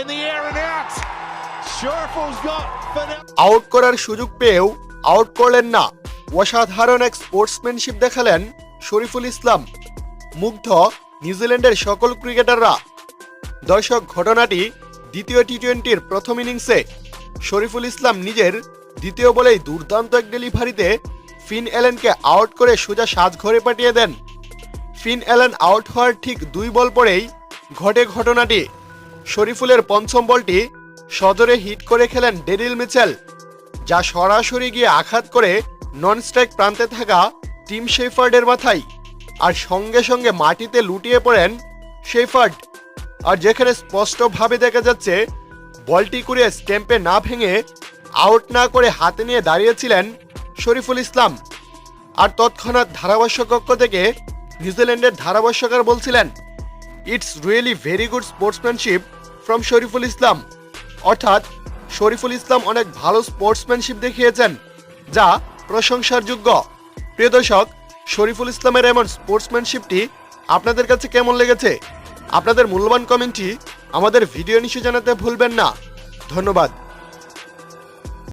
in the air and out. Got. Out করার সুযোগ পেয়েও আউট করলেন না অসাধারণ এক স্পোর্টসম্যানশিপ দেখালেন শরীফুল ইসলাম, মুগ্ধ নিউজিল্যান্ডের সকল ক্রিকেটাররা দর্শক, ঘটনাটি দ্বিতীয় টি টোয়েন্টির প্রথম ইনিংসে শরীফুল ইসলাম নিজের দ্বিতীয় বলেই দুর্দান্ত এক ডেলিভারিতে ফিন অ্যালেনকে আউট করে সোজা সাজঘরে পাঠিয়ে দেন ফিন অ্যালেন আউট হওয়ার ঠিক দুই বল পরেই ঘটে ঘটনাটি শরীফুলের পঞ্চম বলটি সজোরে হিট করে খেলেন ডেরিল মিচেল, যা সরাসরি গিয়ে আঘাত করে নন স্ট্রাইক প্রান্তে থাকা টিম শেফার্ডের মাথায় আর সঙ্গে সঙ্গে মাটিতে লুটিয়ে পড়েন শেফার্ড। আর যেখানে স্পষ্টভাবে দেখা যাচ্ছে, বলটি করে স্টেম্পে না ভেঙে আউট না করে হাতে নিয়ে দাঁড়িয়েছিলেন শরীফুল ইসলাম। আর তৎক্ষণাৎ ধারাভাষ্য কক্ষ থেকে নিউজিল্যান্ডের ধারাভাষ্যকার বলছিলেন it's really very good sportsmanship from Shariful Islam. অর্থাৎ শরীফুল ইসলাম অনেক ভালো স্পোর্টসম্যানশিপ দেখিয়েছেন, যা প্রশংসার যোগ্য প্রিয় দর্শক, শরীফুল ইসলামের এমন স্পোর্টসম্যানশিপটি আপনাদের কাছে কেমন লেগেছে? আপনাদের মূল্যবান কমেন্টটি আমাদের ভিডিও নিচে জানাতে ভুলবেন না। ধন্যবাদ।